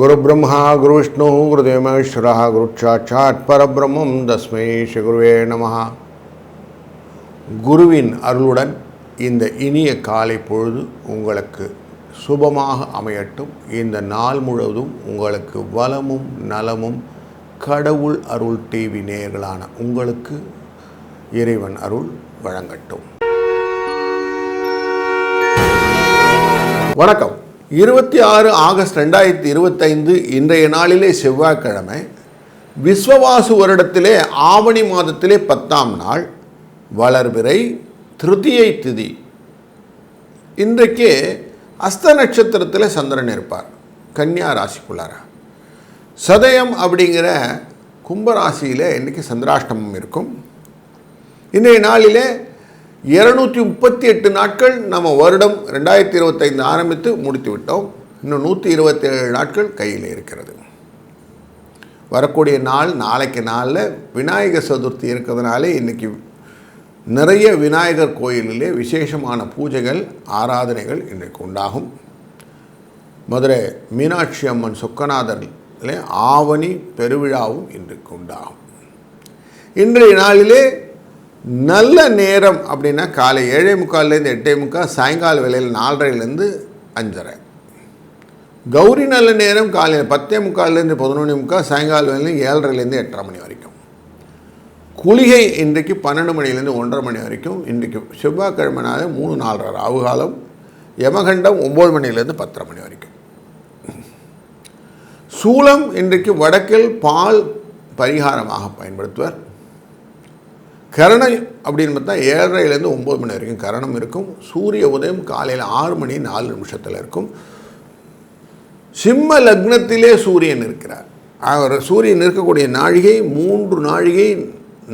குரு பிரம்மா குரு விஷ்ணு குரு தேமேஸ்வரா குரு சாட்சாத் பரபிரம்மம் தஸ்மை ஸ்ரீகுருவே நம குருவின் அருளுடன் இந்த இனிய காலை பொழுது உங்களுக்கு சுபமாக அமையட்டும். இந்த நாள் முழுவதும் உங்களுக்கு வளமும் நலமும் கடவுள் அருள் டிவி நேயர்களான உங்களுக்கு இறைவன் அருள் வழங்கட்டும். வணக்கம். இருபத்தி ஆறு ஆகஸ்ட் ரெண்டாயிரத்தி இருபத்தைந்து இன்றைய நாளிலே செவ்வாய்க்கிழமை விஸ்வவாசு வருடத்திலே ஆவணி மாதத்திலே பத்தாம் நாள் வளர்பிறை திருதியை திதி. இன்றைக்கு அஸ்த நட்சத்திரத்தில் சந்திரன் இருப்பார் கன்னியா ராசிக்குள்ளார. சதயம் அப்படிங்கிற கும்பராசியில் இன்றைக்கி சந்திராஷ்டமம் இருக்கும். இன்றைய நாளிலே இருநூற்றி முப்பத்தி எட்டு நாட்கள் நம்ம வருடம் ரெண்டாயிரத்தி இருபத்தைந்து ஆரம்பித்து முடித்து விட்டோம் இன்னும் நூற்றி இருபத்தேழு நாட்கள் கையில் இருக்கிறது. வரக்கூடிய நாள் நாளைக்கு நாளில் விநாயகர் சதுர்த்தி இருக்கிறதுனாலே இன்றைக்கி நிறைய விநாயகர் கோயிலிலே விசேஷமான பூஜைகள் ஆராதனைகள் இன்றைக்கு உண்டாகும். மதுரை மீனாட்சி அம்மன் சொக்கநாதரிலே ஆவணி பெருவிழாவும் இன்றைக்கு உண்டாகும். இன்றைய நாளிலே நல்ல நேரம் அப்படின்னா காலை ஏழே முக்கால்லேருந்து எட்டே முக்கால் சாயங்கால வேலையில் நாலரைலேருந்து அஞ்சரை. கௌரி நல்ல நேரம் காலையில் பத்தே முக்கால்லேருந்து பதினொன்று முக்கால் சாயங்கால வேலையில் ஏழரைலேருந்து எட்டரை மணி வரைக்கும். குளிகை இன்றைக்கு பன்னெண்டு மணிலேருந்து ஒன்றரை மணி வரைக்கும். இன்றைக்கு செவ்வாய்க்கிழமைனால மூணு நாலரை ராவுகாலம் யமகண்டம் ஒம்பது மணிலேருந்து பத்தரை மணி வரைக்கும். சூலம் இன்றைக்கு வடக்கில் பால் பரிகாரமாக பயன்படுத்துவர். கரணம் அப்படின்னு பார்த்தா ஏழரைலேருந்து ஒம்பது மணி வரைக்கும் கரணம் இருக்கும். சூரிய உதயம் காலையில் ஆறு மணி நாலு நிமிஷத்தில் இருக்கும். சிம்ம லக்னத்திலே சூரியன் இருக்கிறார். அவர் சூரியன் இருக்கக்கூடிய நாழிகை மூன்று நாழிகை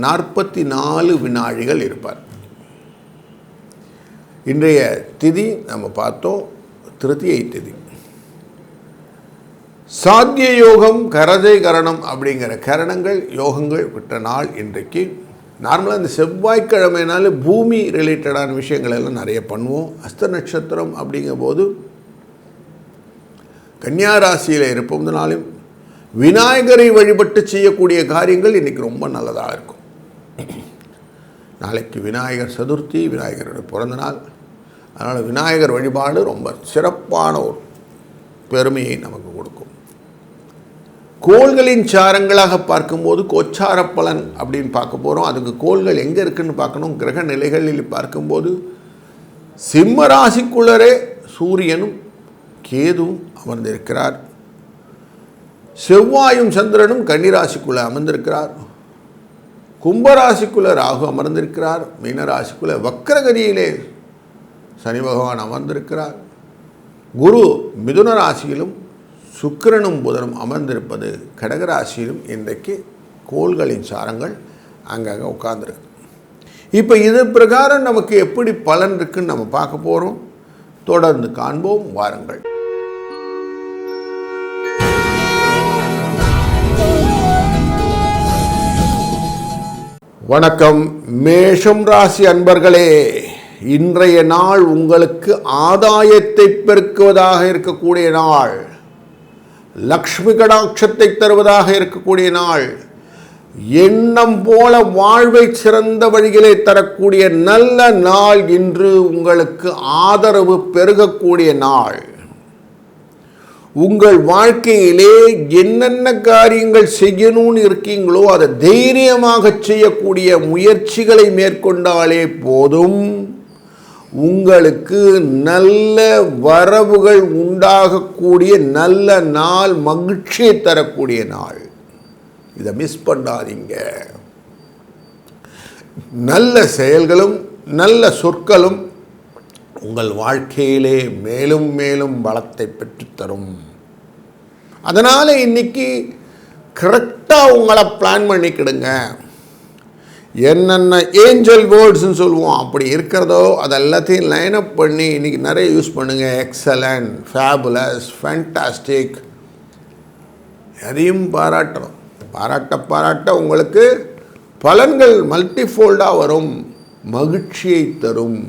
நாற்பத்தி நாலு வினாழிகள் இருப்பார். இன்றைய திதி நம்ம பார்த்தோம் திருத்தியை திதி. சாத்திய யோகம் கரஜை கரணம் அப்படிங்கிற கரணங்கள் யோகங்கள் விட்ட நாள் இன்றைக்கு. நார்மலாக இந்த செவ்வாய்க்கிழமைனாலே பூமி ரிலேட்டடான விஷயங்கள் எல்லாம் நிறைய பண்ணுவோம். அஸ்த நட்சத்திரம் அப்படிங்கும் போது கன்னியாராசியில் இருப்பதுனாலும் விநாயகரை வழிபட்டு செய்யக்கூடிய காரியங்கள் இன்றைக்கி ரொம்ப நல்லதாக இருக்கும். நாளைக்கு விநாயகர் சதுர்த்தி விநாயகரோட பிறந்த நாள். அதனால் விநாயகர் வழிபாடு ரொம்ப சிறப்பான ஒரு பெருமையை நமக்கு கோள்களின் சாரங்களாக பார்க்கும்போது கோச்சார பலன் அப்படின்னு பார்க்க போகிறோம் அதுக்கு கோள்கள் எங்கே இருக்குன்னு பார்க்கணும். கிரக நிலைகளில் பார்க்கும்போது சிம்ம ராசிக்குள்ளரே சூரியனும் கேதுவும் அமர்ந்திருக்கிறார். செவ்வாயும் சந்திரனும் கன்னிராசிக்குள்ளே அமர்ந்திருக்கிறார். கும்பராசிக்குள்ளே ராகு அமர்ந்திருக்கிறார். மீனராசிக்குள்ளே வக்கரகதியிலே சனி பகவான் அமர்ந்திருக்கிறார். குரு மிதுன ராசியிலும் சுக்கிரனும் புதனும் அமர்ந்திருப்பது கடகராசியிலும் இன்றைக்கு கோள்களின் சாரங்கள் அங்கங்கே உட்கார்ந்துருக்கு இப்போ இது பிரகாரம் நமக்கு எப்படி பலன் இருக்குன்னு நம்ம பார்க்க போகிறோம் தொடர்ந்து காண்போம் வாருங்கள். வணக்கம் மேஷம் ராசி அன்பர்களே. இன்றைய நாள் உங்களுக்கு ஆதாயத்தை பெருக்குவதாக இருக்கக்கூடிய நாள். லக்ஷ்மி கடாட்சத்தை தருவதாக இருக்கக்கூடிய நாள். எண்ணம் போல வாழ்வை சிறந்த வழிகளை தரக்கூடிய நல்ல நாள் இன்று உங்களுக்கு ஆதரவு பெருகக்கூடிய நாள். உங்கள் வாழ்க்கையிலே என்னென்ன காரியங்கள் செய்யணும்னு இருக்கீங்களோ அதை தைரியமாக செய்யக்கூடிய முயற்சிகளை மேற்கொண்டாலே போதும். உங்களுக்கு நல்ல வரவுகள் உண்டாகக்கூடிய நல்ல நாள் மகிழ்ச்சியை தரக்கூடிய நாள். இதை மிஸ் பண்ணாதீங்க. நல்ல செயல்களும் நல்ல சொற்களும் உங்கள் வாழ்க்கையிலே மேலும் மேலும் பலத்தை பெற்றுத்தரும் அதனால் இன்னைக்கு கரெக்டாக உங்களை பிளான் பண்ணிக்கிடுங்க. என்னென்ன ஏஞ்சல் வேர்ட்ஸ்ன்னு சொல்லுவோம். அப்படி இருக்கிறதோ அது எல்லாத்தையும் லைன் அப் பண்ணி இன்றைக்கி நிறைய யூஸ் பண்ணுங்கள் எக்ஸலண்ட் ஃபேபுலஸ் ஃபேண்டாஸ்டிக் எதையும் பாராட்டணும். பாராட்ட பாராட்ட உங்களுக்கு பலன்கள் மல்டிஃபோல்டாக வரும். மகிழ்ச்சியை தரும்.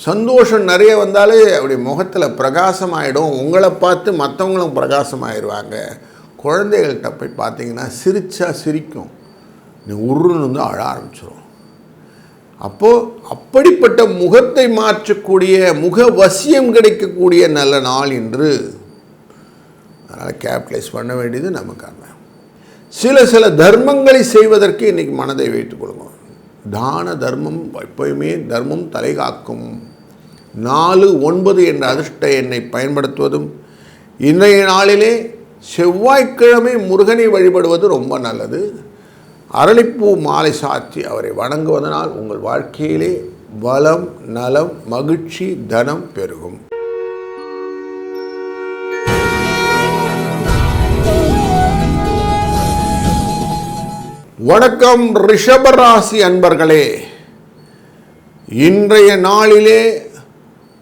சந்தோஷம் நிறைய வந்தாலே அப்படி முகத்தில் பிரகாசமாயிடும். உங்களை பார்த்து மற்றவங்களும் பிரகாசமாயிடுவாங்க குழந்தைகள்கிட்ட போய் பார்த்தீங்கன்னா சிரிச்சா சிரிக்கும். நீ உருன்னு வந்து அழ ஆரம்பிச்சிடும் அப்போது அப்படிப்பட்ட முகத்தை மாற்றக்கூடிய முக வசியம் கிடைக்கக்கூடிய நல்ல நாள் என்று அதனால் கேபிட்டலைஸ் பண்ண வேண்டியது நமக்கான சில சில தர்மங்களை செய்வதற்கு இன்றைக்கி மனதை வைத்துக் கொள்ளுங்க. தான தர்மம் எப்பயுமே தர்மம் தலை காக்கும் நாலு ஒன்பது என்ற அதிர்ஷ்ட எண்ணை பயன்படுத்துவதும் இன்றைய நாளிலே செவ்வாய்க்கிழமை முருகனை வழிபடுவது ரொம்ப நல்லது. அரளிப்பூ மாலை சாத்தி அவரை வணங்குவதனால் உங்கள் வாழ்க்கையிலே வளம் நலம் மகிழ்ச்சி தனம் பெருகும். வணக்கம் ரிஷபராசி அன்பர்களே. இன்றைய நாளிலே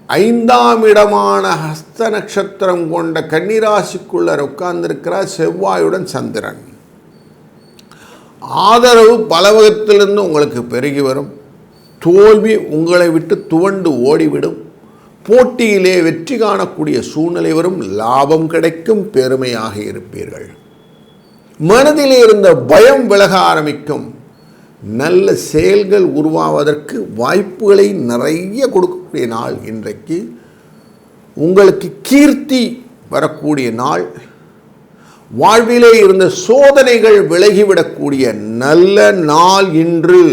ஐந்தாம் இடமான ஹஸ்த நட்சத்திரம் கொண்ட கன்னிராசிக்குள்ளர் உட்கார்ந்திருக்கிறார் செவ்வாயுடன் சந்திரன். ஆதரவு பலவகத்திலிருந்து உங்களுக்கு பெருகி வரும். தோல்வி உங்களை விட்டு துவண்டு ஓடிவிடும். போட்டியிலே வெற்றி காணக்கூடிய சூழ்நிலை வரும். லாபம் கிடைக்கும். பெருமையாக இருப்பீர்கள். மனதிலே இருந்த பயம் விலக ஆரம்பிக்கும். நல்ல செயல்கள் உருவாவதற்கு வாய்ப்புகளை நிறைய கொடுக்கக்கூடிய நாள் இன்றைக்கு. உங்களுக்கு கீர்த்தி வரக்கூடிய நாள். வாழ்விலே இருந்த சோதனைகள் விலகிவிடக்கூடிய நல்ல நாள் இன்று.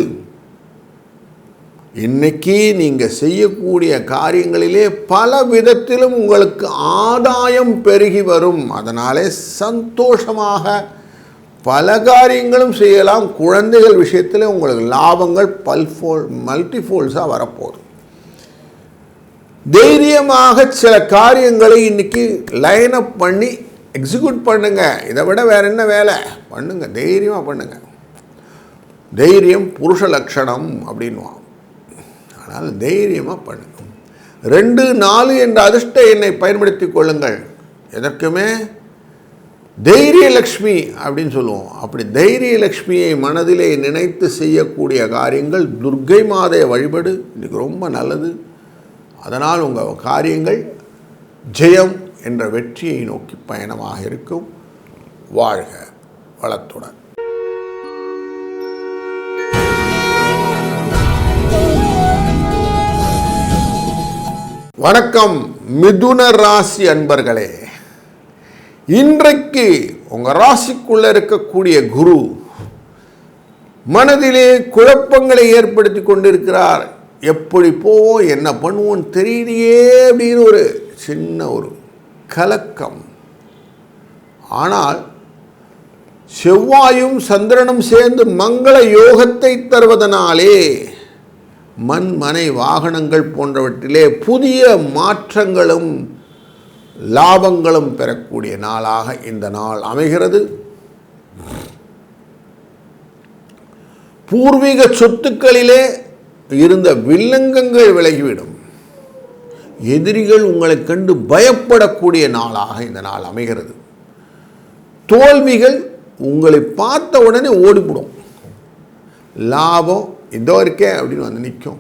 இன்னைக்கு நீங்கள் செய்யக்கூடிய காரியங்களிலே பல விதத்திலும் உங்களுக்கு ஆதாயம் பெருகி வரும். அதனாலே சந்தோஷமாக பல காரியங்களும் செய்யலாம். குழந்தைகள் விஷயத்தில் உங்களுக்கு லாபங்கள் பல்ஃபோல் மல்டிஃபோல்ஸாக வரப்போகுது. தைரியமாக சில காரியங்களை இன்னைக்கு லைன் அப் பண்ணி எக்ஸிக்யூட் பண்ணுங்கள் இதை விட வேற என்ன வேலை? பண்ணுங்கள் தைரியமாக பண்ணுங்கள் தைரியம் புருஷ லட்சணம் அப்படின்வான் ஆனால் தைரியமாக பண்ணுங்கள் ரெண்டு நாலு என்ற அதிர்ஷ்ட என்னை பயன்படுத்தி கொள்ளுங்கள். எதற்குமே? தைரியலக்ஷ்மி அப்படின்னு சொல்லுவோம். அப்படி தைரியலக்ஷ்மியை மனதிலே நினைத்து செய்யக்கூடிய காரியங்கள் துர்க்கை மாதைய வழிபடு. இன்றைக்கு ரொம்ப நல்லது. அதனால் உங்கள் காரியங்கள் ஜெயம் என்ற வெற்றியை நோக்கி பயணமாக இருக்கும். வாழ்க வளத்துடன். வணக்கம் மிதுன ராசி அன்பர்களே. இன்றைக்கு உங்கள் ராசிக்குள்ளே இருக்கக்கூடிய குரு மனதிலே குழப்பங்களை ஏற்படுத்தி கொண்டிருக்கிறார். எப்படி போவோம் என்ன பண்ணுவோம் தெரியலையே அப்படின்னு ஒரு சின்ன ஒரு கலக்கம். ஆனால் செவ்வாயும் சந்திரனும் சேர்ந்து மங்கள யோகத்தை தருவதனாலே மண் மனை வாகனங்கள் போன்றவற்றிலே புதிய மாற்றங்களும் லாபங்களும் பெறக்கூடிய நாளாக இந்த நாள் அமைகிறது. பூர்வீக சொத்துக்களிலே இருந்த வில்லங்கங்கள் விலகிவிடும். எதிரிகள் உங்களை கண்டு பயப்படக்கூடிய நாளாக இந்த நாள் அமைகிறது. தோல்விகள் உங்களை பார்த்த உடனே ஓடிவிடும். லாபம் இதோ இருக்கே அப்படின்னு வந்து நிற்கும்.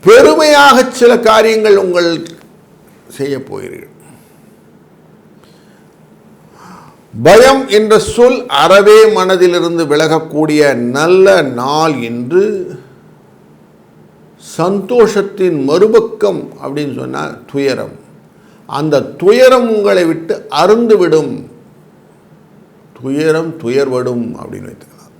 பெருமையாக சில காரியங்கள் உங்கள் செய்ய போகிறீர்கள். பயம் என்ற சொல் அறவே மனதிலிருந்து விலகக்கூடிய நல்ல நாள் என்று சந்தோஷத்தின் மறுபக்கம் அப்படின்னு சொன்னால் துயரம். அந்த துயரம் உங்களை விட்டு அருந்துவிடும் துயரம் துயர்வடும் அப்படின்னு வைத்துக்கலாம்.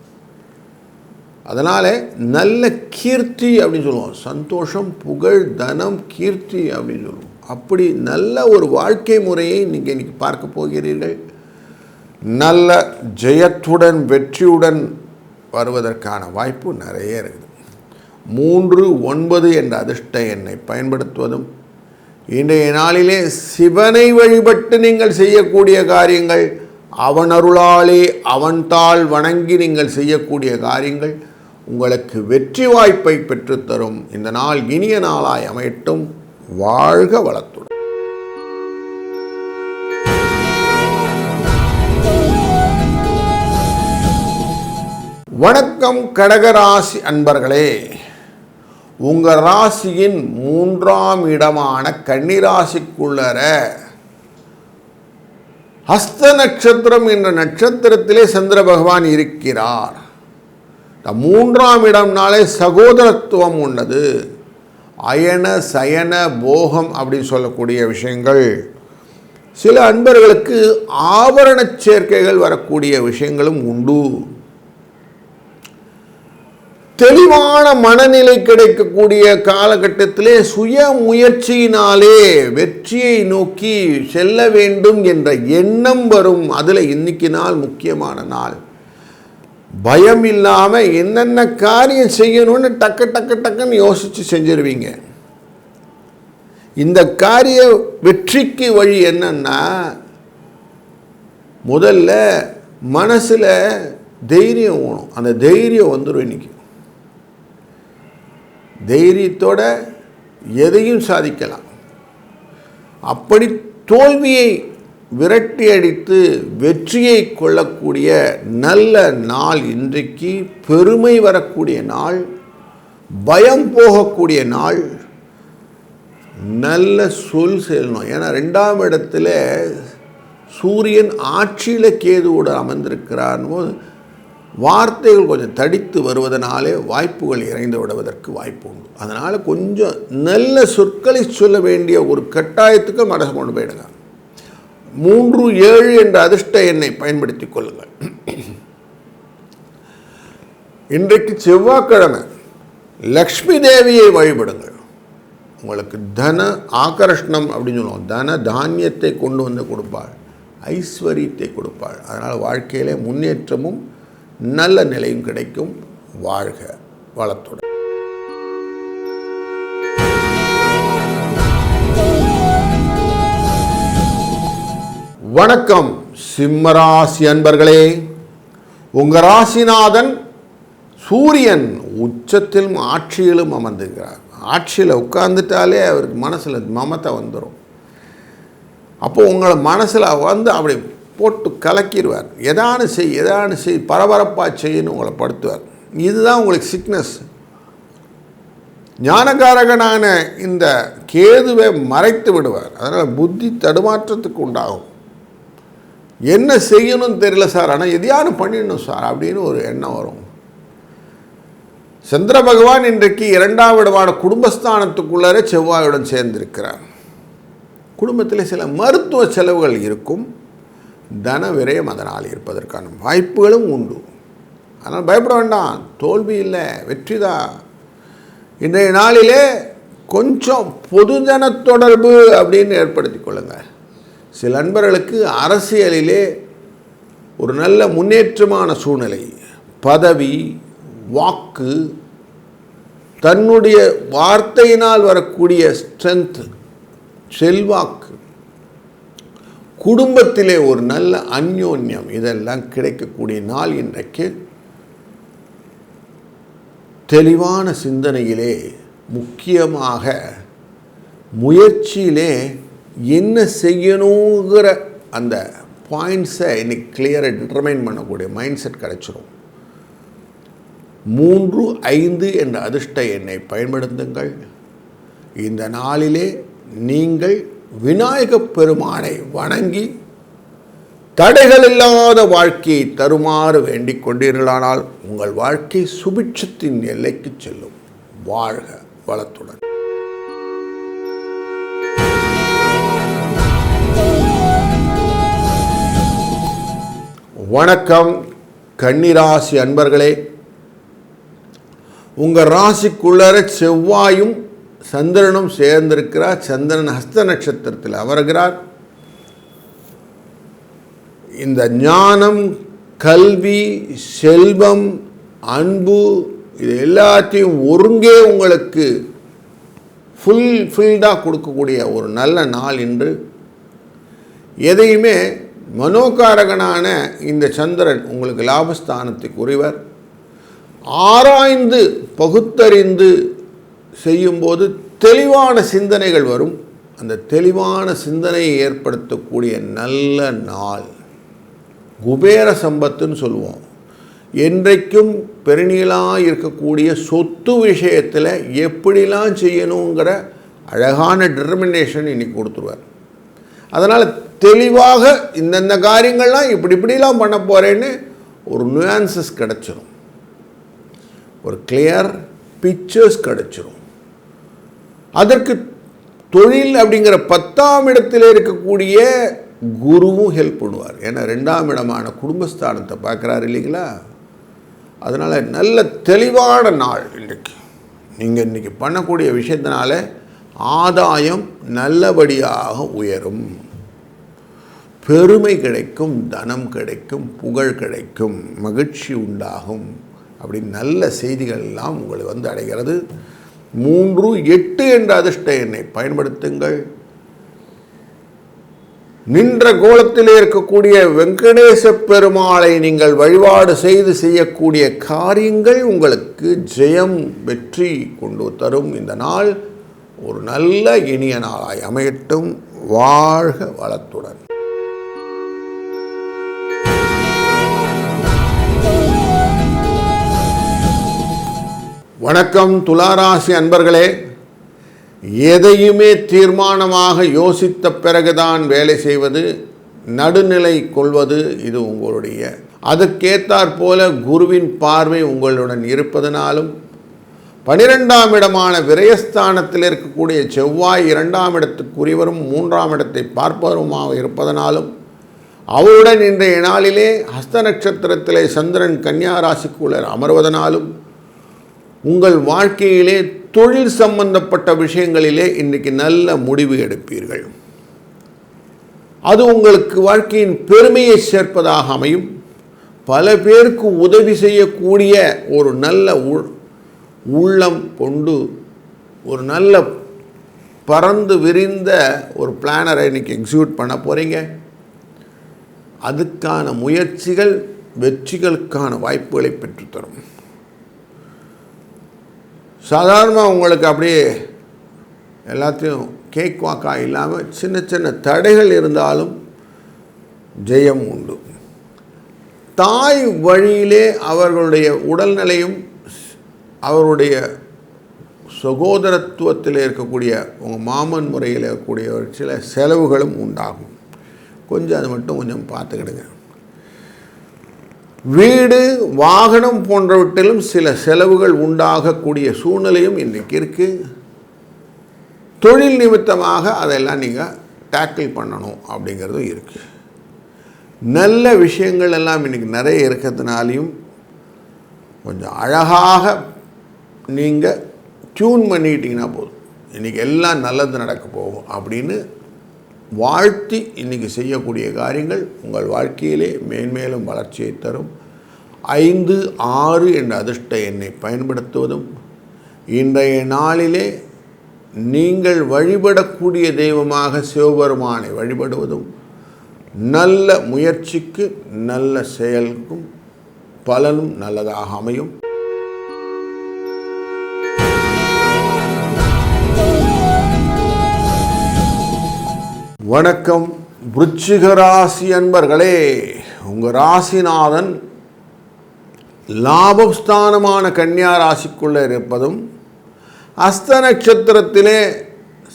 அதனால் நல்ல கீர்த்தி அப்படின்னு சொல்லுவோம். சந்தோஷம் புகழ் தனம் கீர்த்தி அப்படின்னு சொல்லுவோம். அப்படி நல்ல ஒரு வாழ்க்கை முறையை நீங்கள் இன்னைக்கு பார்க்க போகிறீர்கள். நல்ல ஜெயத்துடன் வெற்றியுடன் வருவதற்கான வாய்ப்பு நிறைய இருக்குது. மூன்று ஒன்பது என்ற அதிர்ஷ்ட எண்ணை பயன்படுத்துவதும் இன்றைய நாளிலே சிவனை வழிபட்டு நீங்கள் செய்யக்கூடிய காரியங்கள் அவன் அருளாலே அவன்தாள் வணங்கி நீங்கள் செய்யக்கூடிய காரியங்கள் உங்களுக்கு வெற்றி வாய்ப்பை பெற்றுத்தரும். இந்த நாள் இனிய நாளாய் அமையட்டும். வாழ்க வளத்துடன். வணக்கம் கடகராசி அன்பர்களே. உங்கள் ராசியின் மூன்றாம் இடமான கன்னிராசிக்குள்ளர ஹஸ்த நட்சத்திரம் என்ற நட்சத்திரத்திலே சந்திர பகவான் இருக்கிறார். இந்த மூன்றாம் இடம்னாலே சகோதரத்துவம் உள்ளது. அயன சயன போகம் அப்படின்னு சொல்லக்கூடிய விஷயங்கள். சில அன்பர்களுக்கு ஆபரண சேர்க்கைகள் வரக்கூடிய விஷயங்களும் உண்டு. தெளிவான மனநிலை கிடைக்கக்கூடிய காலகட்டத்திலே சுய முயற்சியினாலே வெற்றியை நோக்கி செல்ல வேண்டும் என்ற எண்ணம் வரும். அதில் இன்னைக்கு நாள் முக்கியமான நாள். பயம் இல்லாமல் என்னென்ன காரியம் செய்யணும்னு டக்கு டக்கு டக்குன்னு யோசித்து செஞ்சிருவீங்க. இந்த காரிய வெற்றிக்கு வழி என்னன்னா முதல்ல மனசில் தைரியம் வேணும் அந்த தைரியம் வந்துடும் இன்னைக்கு. தைரியத்தோட எதையும் சாதிக்கலாம். அப்படி தோல்வியை விரட்டி அடித்து வெற்றியை கொள்ளக்கூடிய நல்ல நாள் இன்றைக்கு பெருமை வரக்கூடிய நாள் பயம் போகக்கூடிய நாள் நல்ல சொல் செல்லணும் ஏன்னா ரெண்டாம் இடத்துல சூரியன் ஆட்சியில் கேதுவோடு அமர்ந்திருக்கிறான்னு வார்த்தைகள் கொஞ்சம் தடித்து வருவதனாலே வாய்ப்புகள் இறைந்து விடுவதற்கு வாய்ப்பு உண்டு. அதனால் கொஞ்சம் நல்ல சொற்களை சொல்ல வேண்டிய ஒரு கட்டாயத்துக்கு மனசு கொண்டு போயிடுங்க. மூன்று ஏழு என்ற அதிர்ஷ்ட எண்ணை பயன்படுத்தி கொள்ளுங்கள். இன்றைக்கு செவ்வாய்க்கிழமை லக்ஷ்மி தேவியை வழிபடுங்கள். உங்களுக்கு தன ஆகர்ஷணம் அப்படின்னு சொல்லுவோம். தன தானியத்தை கொண்டு வந்து கொடுப்பாள். ஐஸ்வர்யத்தை கொடுப்பாள். அதனால் வாழ்க்கையிலே முன்னேற்றமும் நல்ல நிலையும் கிடைக்கும். வாழ்க வளத்துடன். வணக்கம் சிம்மராசி அன்பர்களே. உங்கள் ராசிநாதன் சூரியன் உச்சத்திலும் ஆட்சியிலும் அமர்ந்திருக்கிறார். ஆட்சியில் உட்கார்ந்துட்டாலே அவருக்கு மனசில் மமத்தை வந்துடும் அப்போது உங்களை மனசில் வந்து அப்படி போட்டு கலக்கிடுவார். எதானு செய் எதானு செய் பரபரப்பாக செய்யணும் உங்களை படுத்துவார். இதுதான் உங்களுக்கு சிக்னஸ் ஞானகாரகனான இந்த கேதுவை மறைத்து விடுவார். அதனால் புத்தி தடுமாற்றத்துக்கு உண்டாகும். என்ன செய்யணும்னு தெரியல சார். ஆனால் எதையானு பண்ணிடணும் சார் அப்படின்னு ஒரு எண்ணம் வரும். சந்திர பகவான் இன்றைக்கு இரண்டாம் இடமான குடும்பஸ்தானத்துக்குள்ளரே செவ்வாயுடன் சேர்ந்திருக்கிறார். குடும்பத்தில் சில மருத்துவ செலவுகள் இருக்கும். தன விரயம் அதனால் இருப்பதற்கான வாய்ப்புகளும் உண்டு. அதனால் பயப்பட வேண்டாம். தோல்வி இல்லை வெற்றி தான் இன்றைய நாளிலே கொஞ்சம் பொதுஜன தொடர்பு அப்படின்னு ஏற்படுத்தி கொள்ளுங்கள். சில நண்பர்களுக்கு அரசியலிலே ஒரு நல்ல முன்னேற்றமான சூழ்நிலை பதவி வாக்கு தன்னுடைய வார்த்தையினால் வரக்கூடிய ஸ்ட்ரென்த் செல்வாக்கு குடும்பத்திலே ஒரு நல்ல அந்யோன்யம் இதெல்லாம் கிடைக்கக்கூடிய நாள் இன்றைக்கு. தெளிவான சிந்தனையிலே முக்கியமாக முயற்சியிலே என்ன செய்யணுங்கிற அந்த பாயிண்ட்ஸை இன்னைக்கு கிளியராக டிட்டர்மைன் பண்ணக்கூடிய மைண்ட் செட் கிடச்சிரும். மூன்று ஐந்து என்ற அதிர்ஷ்ட எண்ணை பயன்படுத்துங்கள். இந்த நாளிலே நீங்கள் விநாயகப் பெருமானை வணங்கி தடைகள் இல்லாத வாழ்க்கையை தருமாறு வேண்டிக் கொண்டீர்களானால் உங்கள் வாழ்க்கை சுபிட்சத்தின் எல்லைக்கு செல்லும். வாழ்க வளத்துடன். வணக்கம் கன்னிராசி அன்பர்களே. உங்கள் ராசிக்குள்ளர செவ்வாயும் சந்திரனும் சேர்ந்திருக்கிறார். சந்திரன் ஹஸ்த நட்சத்திரத்தில் அவர்கிறார் இந்த ஞானம் கல்வி செல்வம் அன்பு இது எல்லாத்தையும் ஒருங்கே உங்களுக்கு ஃபுல்ஃபில்டாக கொடுக்கக்கூடிய ஒரு நல்ல நாள் இன்று. எதையுமே மனோகாரகனான இந்த சந்திரன் உங்களுக்கு லாபஸ்தானத்துக்கு உரியவர். ஆராய்ந்து பகுத்தறிந்து செய்யும்போது தெளிவான சிந்தனைகள் வரும். அந்த தெளிவான சிந்தனையை ஏற்படுத்தக்கூடிய நல்ல நாள். குபேர சம்பத்துன்னு சொல்லுவோம். என்றைக்கும் பெருநீளாக இருக்கக்கூடிய சொத்து விஷயத்தில் எப்படிலாம் செய்யணுங்கிற அழகான டிட்டர்மினேஷன் இன்னைக்கு கொடுத்துருவார். அதனால் தெளிவாக இந்தந்த காரியங்கள்லாம் இப்படி இப்படிலாம் பண்ண போகிறேன்னு ஒரு நுயான்சஸ் கிடச்சிரும். ஒரு கிளியர் பிக்சர்ஸ் கிடச்சிரும். அதற்கு தொழில் அப்படிங்கிற பத்தாம் இடத்தில் இருக்கக்கூடிய குருவும் ஹெல்ப் பண்ணுவார். ஏன்னா ரெண்டாம் இடமான குடும்பஸ்தானத்தை பார்க்குறாரு இல்லைங்களா? அதனால் நல்ல தெளிவான நாள் இன்றைக்கு. நீங்கள் இன்றைக்கி பண்ணக்கூடிய விஷயத்தினால ஆதாயம் நல்லபடியாக உயரும். பெருமை கிடைக்கும் தனம் கிடைக்கும் புகழ் கிடைக்கும் மகிழ்ச்சி உண்டாகும் அப்படி நல்ல செய்திகள் எல்லாம் உங்களை வந்து அடைகிறது. மூன்று எட்டு என்ற அதிர்ஷ்ட எண்ணை. பயன்படுத்துங்கள். நின்ற கோலத்திலே இருக்கக்கூடிய வெங்கடேச பெருமாளை நீங்கள் வழிபாடு செய்து செய்யக்கூடிய காரியங்கள் உங்களுக்கு ஜெயம் வெற்றி கொண்டு தரும். இந்த நாள் ஒரு நல்ல இனிய நாளாய் அமையட்டும். வாழ்க வளத்துடன். வணக்கம் துளாராசி அன்பர்களே. எதையுமே தீர்மானமாக யோசித்த பிறகுதான் வேலை செய்வது நடுநிலை கொள்வது இது உங்களுடைய. அதுக்கேத்தாற் போல குருவின் பார்வை உங்களுடன் இருப்பதனாலும் பனிரெண்டாம் இடமான விரயஸ்தானத்தில் இருக்கக்கூடிய செவ்வாய் இரண்டாம் இடத்துக்குரியவரும் மூன்றாம் இடத்தை பார்ப்பவருமாக இருப்பதனாலும் அவருடன் இன்றைய நாளிலே ஹஸ்த நட்சத்திரத்திலே சந்திரன் கன்னியா ராசிக்குள்ளர் அமர்வதனாலும் உங்கள் வாழ்க்கையிலே தொழில் சம்பந்தப்பட்ட விஷயங்களிலே இன்றைக்கு நல்ல முடிவு எடுப்பீர்கள். அது உங்களுக்கு வாழ்க்கையின் பெருமையை சேர்ப்பதாக அமையும். பல பேருக்கு உதவி செய்யக்கூடிய ஒரு நல்ல உள் உள்ளம் கொண்டு ஒரு நல்ல பறந்து விரிந்த ஒரு பிளானரை இன்னைக்கு எக்ஸிக்யூட் பண்ண போகிறீங்க அதுக்கான முயற்சிகள் வெற்றிகளுக்கான வாய்ப்புகளை பெற்றுத்தரும். சாதாரணமாக உங்களுக்கு அப்படியே எல்லாத்தையும் கேக் வாக்கா இல்லாமல் சின்ன சின்ன தடைகள் இருந்தாலும் ஜெயம் உண்டு. தாய் வழியிலே அவர்களுடைய உடல்நிலையும் அவருடைய சகோதரத்துவத்தில் இருக்கக்கூடிய உங்கள் மாமன் முறையில் இருக்கக்கூடிய ஒரு சில செலவுகளும் உண்டாகும். கொஞ்சம் அது மட்டும் கொஞ்சம் பார்த்துக்கிடுங்க. வீடு வாகனம் போன்றவற்றிலும் சில செலவுகள் உண்டாகக்கூடிய சூழ்நிலையும் இன்றைக்கு இருக்குது தொழில் நிமித்தமாக அதெல்லாம் நீங்கள் டேக்கிள் பண்ணணும் அப்படிங்கிறதும் இருக்குது நல்ல விஷயங்கள் எல்லாம் இன்றைக்கி நிறைய இருக்கிறதுனாலையும் கொஞ்சம் அழகாக நீங்கள் டியூன் பண்ணிக்கிட்டிங்கன்னா போதும். இன்றைக்கி எல்லாம் நல்லது நடக்க போகும் அப்படின்னு வாழ்த்தி இன்றைக்கி செய்யக்கூடிய காரியங்கள் உங்கள் வாழ்க்கையிலே மேன்மேலும் வளர்ச்சியை தரும். ஐந்து ஆறு என்ற அதிர்ஷ்ட எண்ணை பயன்படுத்துவதும் இன்றைய நாளிலே நீங்கள் வழிபடக்கூடிய தெய்வமாக சிவபெருமானை வழிபடுவதும் நல்ல முயற்சிக்கு நல்ல செயலுக்கும் பலனும் நல்லதாக அமையும். வணக்கம் விருச்சிக ராசி அன்பர்களே. உங்கள் ராசிநாதன் லாபஸ்தானமான கன்னியா ராசிக்குள்ளே இருப்பதும் அஸ்த நட்சத்திரத்திலே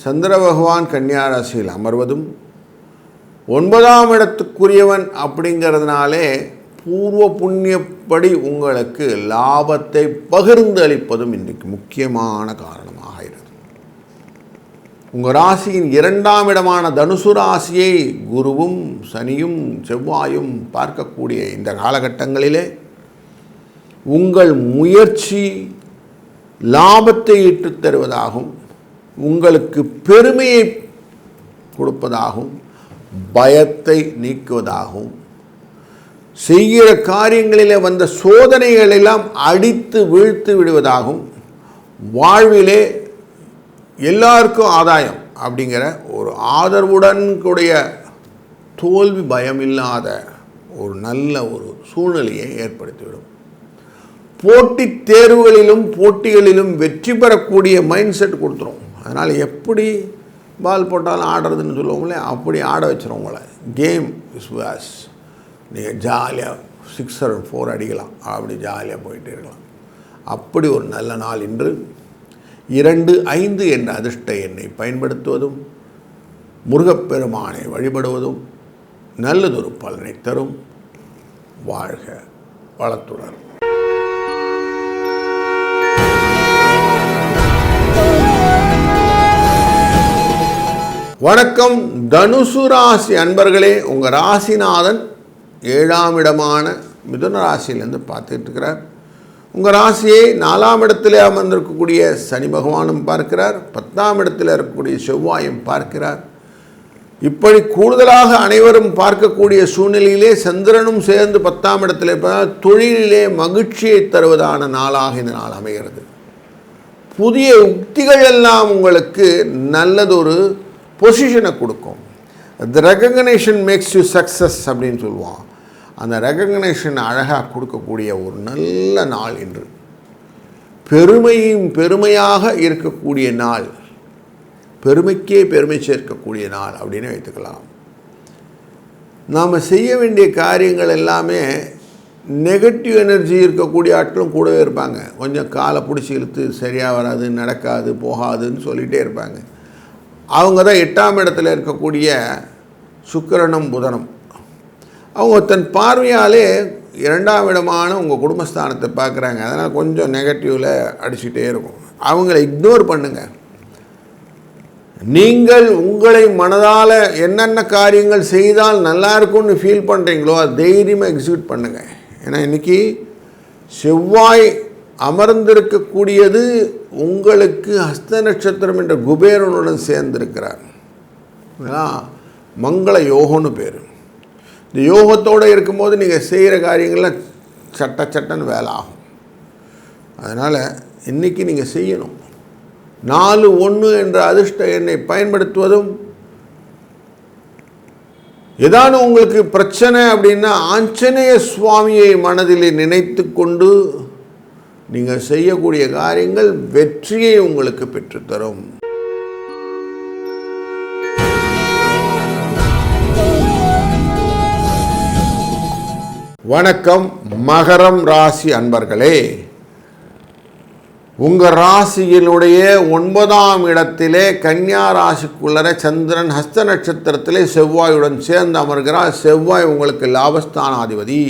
சந்திர பகவான் கன்னியா ராசியில் அமர்வதும் ஒன்பதாம் இடத்துக்குரியவன் அப்படிங்கிறதுனாலே பூர்வ புண்ணியப்படி உங்களுக்கு லாபத்தை பகிர்ந்து அளிப்பதும் இன்றைக்கு முக்கியமான காரணம். உங்கள் ராசியின் இரண்டாம் இடமான தனுசு ராசியை குருவும் சனியும் செவ்வாயும் பார்க்கக்கூடிய இந்த காலகட்டங்களிலே உங்கள் முயற்சி லாபத்தை ஈட்டுத் தருவதாகவும் உங்களுக்கு பெருமையை கொடுப்பதாகவும் பயத்தை நீக்குவதாகவும் செய்கிற காரியங்களிலே வந்த சோதனைகளெல்லாம் அடித்து வீழ்த்து விடுவதாகவும் வாழ்விலே எல்லாருக்கும் ஆதாயம் அப்படிங்கிற ஒரு ஆதரவுடன் கூடிய தோல்வி பயம் இல்லாத ஒரு நல்ல ஒரு சூழ்நிலையை ஏற்படுத்திவிடும். போட்டித் தேர்வுகளிலும் போட்டிகளிலும் வெற்றி பெறக்கூடிய மைண்ட் செட் கொடுத்துரும். அதனால் எப்படி பால் போட்டாலும் ஆடுறதுன்னு சொல்லுவோங்களே அப்படி ஆட வச்சிரும் உங்களை. கேம் இஸ் வாஸ் நீங்கள் ஜாலியாக சிக்ஸர் ஃபோர் அடிக்கலாம். அப்படி ஜாலியாக போயிட்டே இருக்கலாம். அப்படி ஒரு நல்ல நாள் இன்று இரண்டு ஐந்து என்ற அதிர்ஷ்ட எண்ணை பயன்படுத்துவதும் முருகப்பெருமானை வழிபடுவதும் நல்லதொரு பலனை தரும். வாழ்க வளத்துடன். வணக்கம். தனுசு ராசி அன்பர்களே உங்கள் ராசிநாதன் ஏழாம் இடமான மிதுன ராசியிலேருந்து பார்த்துட்டு இருக்கிறார். உங்கள் ராசியை நாலாம் இடத்திலே அமர்ந்திருக்கக்கூடிய சனி பகவானும் பார்க்கிறார். பத்தாம் இடத்தில் இருக்கக்கூடிய செவ்வாயும் பார்க்கிறார். இப்படி கூடுதலாக அனைவரும் பார்க்கக்கூடிய சூழ்நிலையிலே சந்திரனும் சேர்ந்து பத்தாம் இடத்தில் இருப்பதால் தொழிலிலே மகிழ்ச்சியை தருவதான நாளாக இந்த நாள் அமைகிறது. புதிய உக்திகள் எல்லாம் உங்களுக்கு நல்லதொரு பொசிஷனை கொடுக்கும். The recognition makes you success அப்படின்னு சொல்லுவான். அந்த ரெகக்னேஷன் அழகாக கொடுக்கக்கூடிய ஒரு நல்ல நாள் இன்று. பெருமையும் பெருமையாக இருக்கக்கூடிய நாள். பெருமைக்கே பெருமை சேர்க்கக்கூடிய நாள் அப்படின்னு வைத்துக்கலாம். நாம் செய்ய வேண்டிய காரியங்கள் எல்லாமே நெகட்டிவ் எனர்ஜி இருக்கக்கூடிய ஆட்களும் கூடவே இருப்பாங்க. கொஞ்சம் காலை பிடிச்சி இழுத்து சரியாக வராது நடக்காது போகாதுன்னு சொல்லிகிட்டே இருப்பாங்க. அவங்க தான் எட்டாம் இடத்துல இருக்கக்கூடிய சுக்கிரனும் புதனும். அவங்க தன் பார்வையாலே இரண்டாம் இடமான உங்கள் குடும்பஸ்தானத்தை பார்க்குறாங்க. அதனால் கொஞ்சம் நெகட்டிவில் அடிச்சுட்டே இருக்கும். அவங்கள இக்னோர் பண்ணுங்கள் நீங்கள் உங்களை மனதால் என்னென்ன காரியங்கள் செய்தால் நல்லா இருக்கும்னு ஃபீல் பண்ணுறீங்களோ அது தைரியமாக எக்ஸிக்யூட் பண்ணுங்கள் ஏன்னா இன்றைக்கி செவ்வாய் அமர்ந்திருக்கக்கூடியது உங்களுக்கு ஹஸ்த நட்சத்திரம் என்ற குபேரனுடன் சேர்ந்திருக்கிறார். இதெல்லாம் மங்கள யோகம்னு பேர். இந்த யோகத்தோடு இருக்கும்போது நீங்கள் செய்கிற காரியங்கள்லாம் சட்ட சட்டன்னு வேலை ஆகும். அதனால் இன்றைக்கி நீங்கள் செய்யணும். நாலு ஒன்று என்ற அதிர்ஷ்ட எண்ணை பயன்படுத்துவதும் ஏதான உங்களுக்கு பிரச்சனை அப்படின்னா ஆஞ்சநேய சுவாமியை மனதில் நினைத்து கொண்டு நீங்கள் செய்யக்கூடிய காரியங்கள் வெற்றியை உங்களுக்கு பெற்றுத்தரும். வணக்கம் மகரம் ராசி அன்பர்களே. உங்கள் ராசியினுடைய ஒன்பதாம் இடத்திலே கன்னியா ராசிக்குள்ளர சந்திரன் ஹஸ்த நட்சத்திரத்திலே செவ்வாயுடன் சேர்ந்து அமர்கிறார். செவ்வாய் உங்களுக்கு லாபஸ்தானாதிபதி.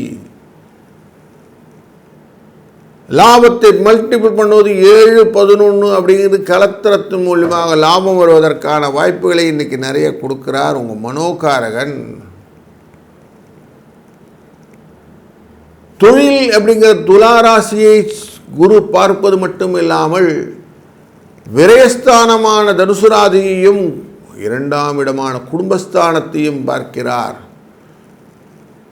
லாபத்தை மல்டிபிள் பண்ணுவது ஏழு பதினொன்று அப்படிங்கிறது கலத்திரத்தின் மூலியமாக லாபம் வருவதற்கான வாய்ப்புகளை இன்றைக்கி நிறைய கொடுக்குறார் உங்கள் மனோகாரகன். தொழில் அப்படிங்கிற துளாராசியை குரு பார்ப்பது மட்டும் இல்லாமல் விரயஸ்தானமான தனுசுராதியையும் இரண்டாம் இடமான குடும்பஸ்தானத்தையும் பார்க்கிறார்.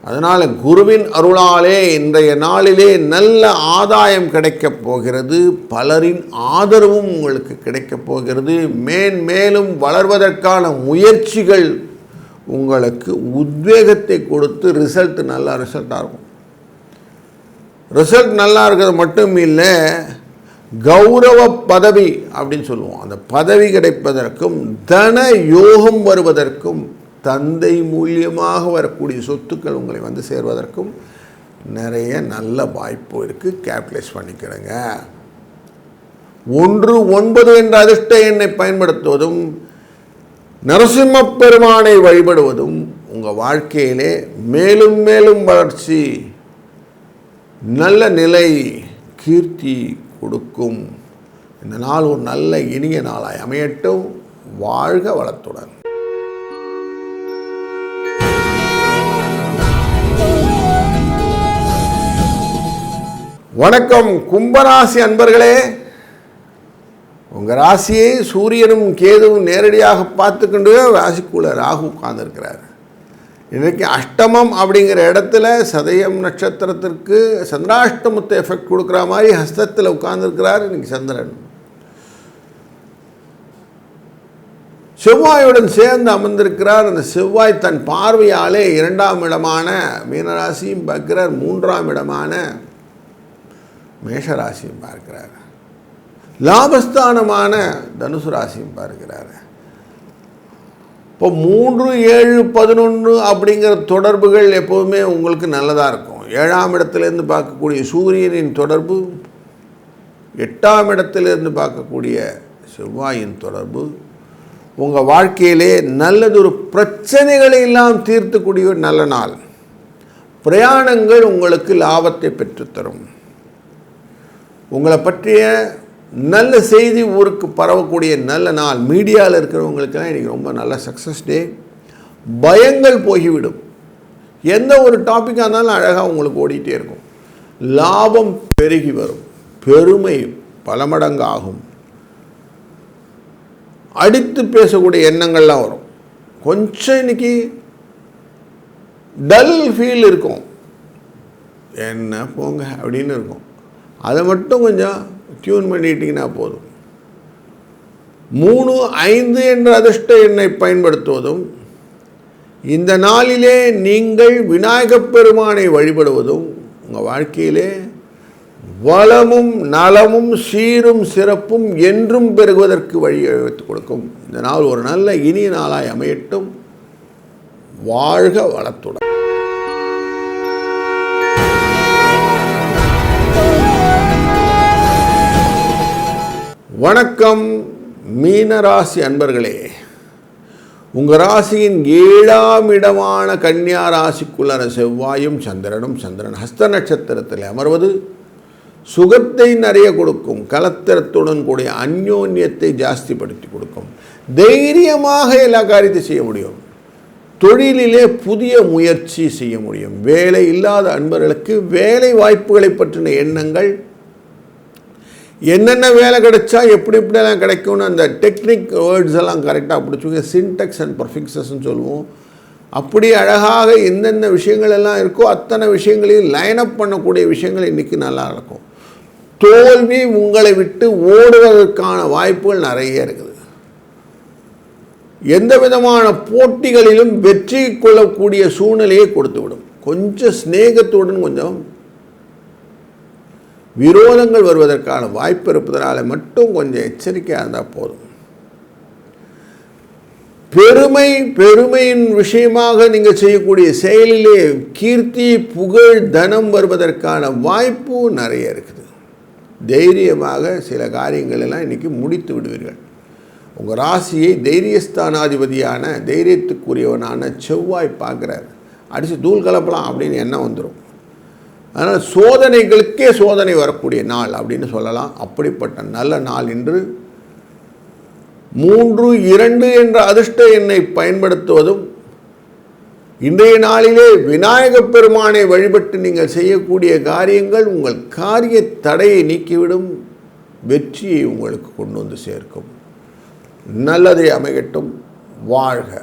அதனால் குருவின் அருளாலே இன்றைய நாளிலே நல்ல ஆதாயம் கிடைக்கப் போகிறது. பலரின் ஆதரவும் உங்களுக்கு கிடைக்கப் போகிறது. மேன் மேலும் வளர்வதற்கான முயற்சிகள் உங்களுக்கு உத்வேகத்தை கொடுத்து ரிசல்ட் நல்ல ரிசல்ட்டாக இருக்கும். ரிசல்ட் நல்லா இருக்கிறது மட்டும் இல்லை கௌரவ பதவி அப்படின்னு சொல்லுவோம். அந்த பதவி கிடைப்பதற்கும் தன யோகம் வருவதற்கும் தந்தை மூலியமாக வரக்கூடிய சொத்துக்கள் உங்களை வந்து சேர்வதற்கும் நிறைய நல்ல வாய்ப்பு இருக்குது கேபிட்டலைஸ் பண்ணிக்கிறேங்க. ஒன்று ஒன்பது என்ற அதிர்ஷ்ட எண்ணை பயன்படுத்துவதும் நரசிம்ம பெருமானை வழிபடுவதும் உங்கள் வாழ்க்கையிலே மேலும் மேலும் வளர்ச்சி நல்ல நிலை கீர்த்தி கொடுக்கும். இந்த நாள் ஒரு நல்ல இனிய நாளாய் அமையட்டும். வாழ்க வளத்துடன். வணக்கம் கும்பராசி அன்பர்களே. உங்கள் ராசியை சூரியனும் கேதுவும் நேரடியாக பார்த்துக்கொண்டு ராசிக்குள்ள ராகு உட்கார்ந்துருக்கிறார். இன்றைக்கி அஷ்டமம் அப்படிங்கிற இடத்துல சதயம் நட்சத்திரத்திற்கு சந்திராஷ்டமத்தை எஃபெக்ட் கொடுக்குற மாதிரி ஹஸ்தத்தில் உட்கார்ந்துருக்கிறார் இன்றைக்கி சந்திரன். செவ்வாயுடன் சேர்ந்து அமர்ந்திருக்கிறார். அந்த செவ்வாய் தன் பார்வையாலே இரண்டாம் இடமான மீனராசியும் பார்க்கிறார். மூன்றாம் இடமான மேஷராசியும் பார்க்கிறார். லாபஸ்தானமான தனுசு ராசியும் பார்க்கிறார். இப்போ மூன்று ஏழு பதினொன்று அப்படிங்கிற தொடர்புகள் எப்போதுமே உங்களுக்கு நல்லதாக இருக்கும். ஏழாம் இடத்துலேருந்து பார்க்கக்கூடிய சூரியனின் தொடர்பு எட்டாம் இடத்துலேருந்து பார்க்கக்கூடிய செவ்வாயின் தொடர்பு உங்கள் வாழ்க்கையிலே நல்லதொரு பிரச்சனைகளை எல்லாம் தீர்த்துக்கூடிய ஒரு நல்ல நாள். பிரயாணங்கள் உங்களுக்கு லாபத்தை பெற்றுத்தரும். உங்களை பற்றிய நல்ல செய்தி ஊருக்கு பரவக்கூடிய நல்ல நாள். மீடியாவில் இருக்கிறவங்களுக்கெல்லாம் இன்றைக்கி ரொம்ப நல்ல சக்ஸஸ் டே பயங்கள் போய்விடும் எந்த ஒரு டாப்பிக்காக இருந்தாலும் அழகாக உங்களுக்கு ஓடிட்டே இருக்கும். லாபம் பெருகி வரும். பெருமை பல மடங்கு ஆகும். அடித்து பேசக்கூடிய எண்ணங்கள்லாம் வரும். கொஞ்சம் இன்னைக்கு டல் ஃபீல் இருக்கும். என்ன போங்க? அப்படின்னு இருக்கும். அதை மட்டும் கொஞ்சம் டியூன் பண்ணிட்டீங்கன்னா போதும். மூணு ஐந்து என்ற அதிர்ஷ்ட எண்ணை பயன்படுத்துவதும் இந்த நாளிலே நீங்கள் விநாயகப் பெருமானை வழிபடுவதும் உங்கள் வாழ்க்கையிலே வளமும் நலமும் சீரும் சிறப்பும் என்றும் பெருகுவதற்கு வழி வைத்துக் கொடுக்கும். இந்த நாள் ஒரு நல்ல இனிய நாளாய் அமையட்டும். வாழ்க வளத்துடன். வணக்கம் மீனராசி அன்பர்களே. உங்கள் ராசியின் ஏழாம் இடமான கன்னியா ராசிக்குள்ளான செவ்வாயும் சந்திரனும் சந்திரன் ஹஸ்த நட்சத்திரத்தில் அமர்வது சுகத்தை நிறைய கொடுக்கும் கலத்திரத்துடன் கூடிய அந்யோன்யத்தை ஜாஸ்திப்படுத்தி கொடுக்கும். தைரியமாக எல்லா காரியத்தையும் செய்ய முடியும். தொழிலிலே புதிய முயற்சி செய்ய முடியும். வேலை இல்லாத அன்பர்களுக்கு வேலை வாய்ப்புகளை பற்றின எண்ணங்கள் என்னென்ன வேலை கிடைச்சா எப்படி எப்படியெல்லாம் கிடைக்கும்னு அந்த டெக்னிக் வேர்ட்ஸ் எல்லாம் கரெக்டாக பிடிச்சிங்க சின்டெக்ஸ் அண்ட் பர்ஃபிக்ஸஸ்ன்னு சொல்லுவோம். அப்படி அழகாக எந்தெந்த விஷயங்கள் எல்லாம் இருக்கோ அத்தனை விஷயங்களையும் லைன் அப் பண்ணக்கூடிய விஷயங்கள் இன்றைக்கி நல்லா இருக்கும் தோல்வி உங்களை விட்டு ஓடுவதற்கான வாய்ப்புகள் நிறைய இருக்குது. எந்த விதமான போட்டிகளிலும் வெற்றி கொள்ளக்கூடிய சூழ்நிலையை கொடுத்து விடும் கொஞ்சம் சிநேகத்துடன் கொஞ்சம் விரோதங்கள் வருவதற்கான வாய்ப்பு இருப்பதனால மட்டும் கொஞ்சம் எச்சரிக்கையாக இருந்தால் போதும். பெருமை பெருமையின் விஷயமாக நீங்கள் செய்யக்கூடிய செயலிலே கீர்த்தி புகழ் தனம் வருவதற்கான வாய்ப்பு நிறைய இருக்குது. தைரியமாக சில காரியங்களெல்லாம் இன்றைக்கி முடித்து விடுவீர்கள். உங்கள் ராசியை தைரியஸ்தானாதிபதியான தைரியத்துக்குரியவனான செவ்வாய் பார்க்குறாரு. அடித்து தூள் கலப்பலாம் அப்படின்னு எண்ணம் வந்துடும் அதனால் சோதனைகளுக்கே சோதனை வரக்கூடிய நாள் அப்படின்னு சொல்லலாம். அப்படிப்பட்ட நல்ல நாள் என்று மூன்று இரண்டு என்ற அதிர்ஷ்ட எண்ணை பயன்படுத்துவதும் இன்றைய நாளிலே விநாயகப் பெருமானை வழிபட்டு நீங்கள் செய்யக்கூடிய காரியங்கள் உங்கள் காரிய தடையை நீக்கிவிடும் வெற்றியை உங்களுக்கு கொண்டு வந்து சேர்க்கும். நல்லதை அமையட்டும். வாழ்க.